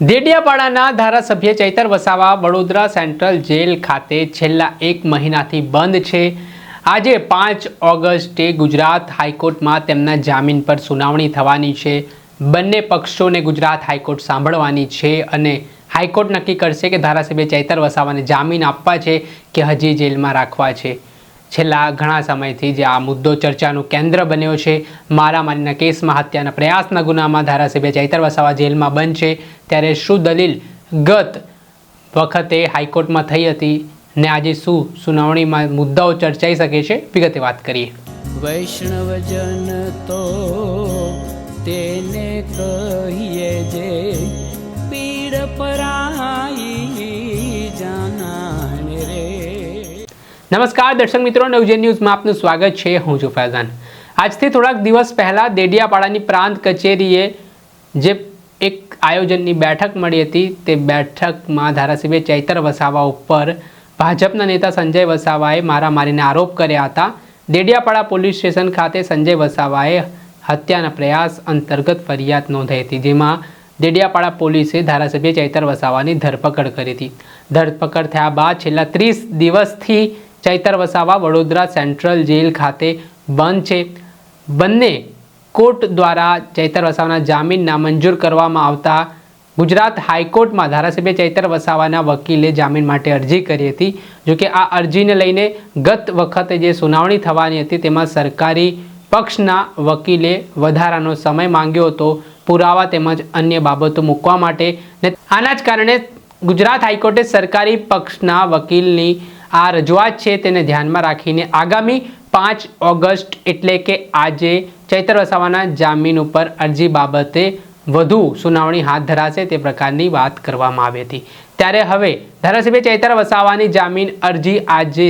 દેડિયાપાડાના ધારાસભ્ય Chaitar Vasava Vadodara central jail ખાતે છેલ્લા એક મહિનાથી બંધ છે. આજે પાંચ ઓગસ્ટે ગુજરાત હાઈકોર્ટમાં તેમના જામીન પર સુનાવણી થવાની છે. બંને પક્ષોને ગુજરાત હાઈકોર્ટ સાંભળવાની છે અને હાઈકોર્ટ નક્કી કરશે કે ધારાસભ્ય ચૈતર વસાવાને જામીન આપવા છે કે હજી જેલમાં રાખવા છે. છેલ્લા ઘણા સમયથી જે આ મુદ્દો ચર્ચાનું કેન્દ્ર બન્યો છે, મારામારીના કેસમાં હત્યાના પ્રયાસના ગુનામાં ધારાસભ્ય ચૈતર વસાવા જેલમાં બંધ છે, ત્યારે શું દલીલ ગત વખતે હાઈકોર્ટમાં થઈ હતી ને આજે શું સુનાવણીમાં મુદ્દાઓ ચર્ચાઈ શકે છે? વિગતે વાત કરીએ. વૈષ્ણવજન તો તેને કહીએ જે પીડ પરાઈ નમસ્કાર, દર્શક મિત્રો નવજન ન્યૂઝમાં આપનું સ્વાગત છે. હું છું ફૈઝાન. આજથી થોડાક દિવસ પહેલાં દેડિયાપાડાની પ્રાંત કચેરીએ જે એક આયોજનની બેઠક મળી હતી, તે બેઠકમાં ધારાસભ્ય ચૈતર વસાવા ઉપર ભાજપના નેતા સંજય વસાવાએ મારામારીને આરોપ કર્યા હતા. દેડિયાપાડા પોલીસ સ્ટેશન ખાતે સંજય વસાવાએ હત્યાના પ્રયાસ અંતર્ગત ફરિયાદ નોંધાઈ હતી, જેમાં દેડિયાપાડા પોલીસે ધારાસભ્ય ચૈતર વસાવાની ધરપકડ કરી હતી. ધરપકડ થયા બાદ છેલ્લા ત્રીસ દિવસથી ચૈતર વસાવા વડોદરા સેન્ટ્રલ જેલ ખાતે બંધ છે. બંને કોર્ટ દ્વારા ચૈતર વસાવાના જામીન નામંજૂર કરવામાં આવતા ગુજરાત હાઈકોર્ટમાં ધારાસભ્ય ચૈતર વસાવાના વકીલે જામીન માટે અરજી કરી હતી. જોકે આ અરજીને લઈને ગત વખતે જે સુનાવણી થવાની હતી તેમાં સરકારી પક્ષના વકીલે વધારાનો સમય માંગ્યો હતો. પુરાવા તેમજ અન્ય બાબતો મૂકવા માટે ને આના જ કારણે ગુજરાત હાઈકોર્ટે સરકારી પક્ષના વકીલની આ રજૂઆત છે તેને ધ્યાનમાં રાખીને આગામી પાંચ ઓગસ્ટ એટલે કે આજે ચૈતર વસાવાના જામીન ઉપર અરજી બાબતે વધુ સુનાવણી હાથ ધરાશે તે પ્રકારની વાત કરવામાં આવી હતી. ત્યારે હવે ધારાસભ્ય ચૈતર વસાવાની જામીન અરજી આજે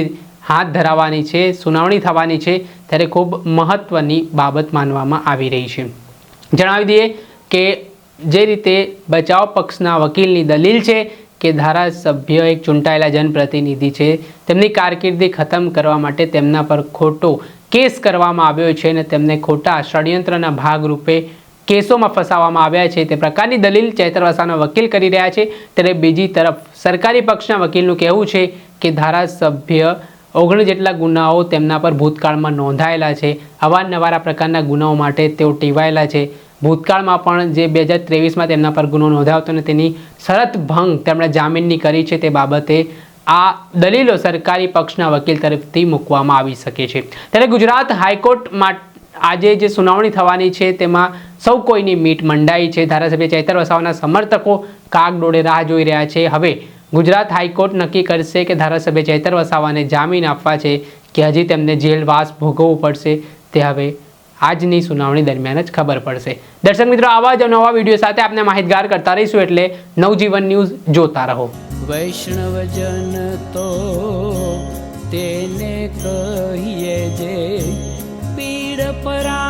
હાથ ધરાવવાની છે, સુનાવણી થવાની છે, ત્યારે ખૂબ મહત્ત્વની બાબત માનવામાં આવી રહી છે. જણાવી દઈએ કે જે રીતે બચાવ પક્ષના વકીલની દલીલ છે કે ધારાસભ્ય એક ચૂંટાયેલા જનપ્રતિનિધિ છે. તેમની કારકિર્દી ખતમ કરવા માટે તેમના પર ખોટો કેસ કરવામાં આવ્યો છે અને તેમને ખોટા ષડયંત્રના ભાગરૂપે કેસોમાં ફસાવવામાં આવ્યા છે. તે પ્રકારની દલીલ ચૈતરવાસાના વકીલ કરી રહ્યા છે. ત્યારે બીજી તરફ સરકારી પક્ષના વકીલનું કહેવું છે કે ધારાસભ્ય ઓગણીસ જેટલા ગુનાઓ તેમના પર ભૂતકાળમાં નોંધાયેલા છે. અવારનવાર પ્રકારના ગુનાઓ માટે તેઓ ટેવાયેલા છે. ભૂતકાળમાં પણ જે બે હજાર ત્રેવીસમાં તેમના પર ગુનો નોંધાયો હતો અને તેની શરત ભંગ તેમણે જામીનની કરી છે તે બાબતે આ દલીલો સરકારી પક્ષના વકીલ તરફથી મૂકવામાં આવી શકે છે. ત્યારે ગુજરાત હાઈકોર્ટમાં આજે જે સુનાવણી થવાની છે તેમાં સૌ કોઈની મીટ મંડાઈ છે. ધારાસભ્ય ચૈતર વસાવાના સમર્થકો કાગડોળે રાહ જોઈ રહ્યા છે. હવે ગુજરાત હાઈકોર્ટ નક્કી કરશે કે ધારાસભ્ય ચૈતર વસાવાને જામીન આપવા છે કે હજી તેમને જેલવાસ ભોગવવું પડશે તે હવે આજની સુનાવણી દરમિયાન જ ખબર પડશે. દર્શક મિત્રો, આવા જ નવા વીડિયો સાથે આપણે માહિતગાર કરતા રહીશું એટલે નવજીવન ન્યૂઝ જોતા રહો. વૈષ્ણવજન તો તેને કહીએ જે પીડ પરાઈ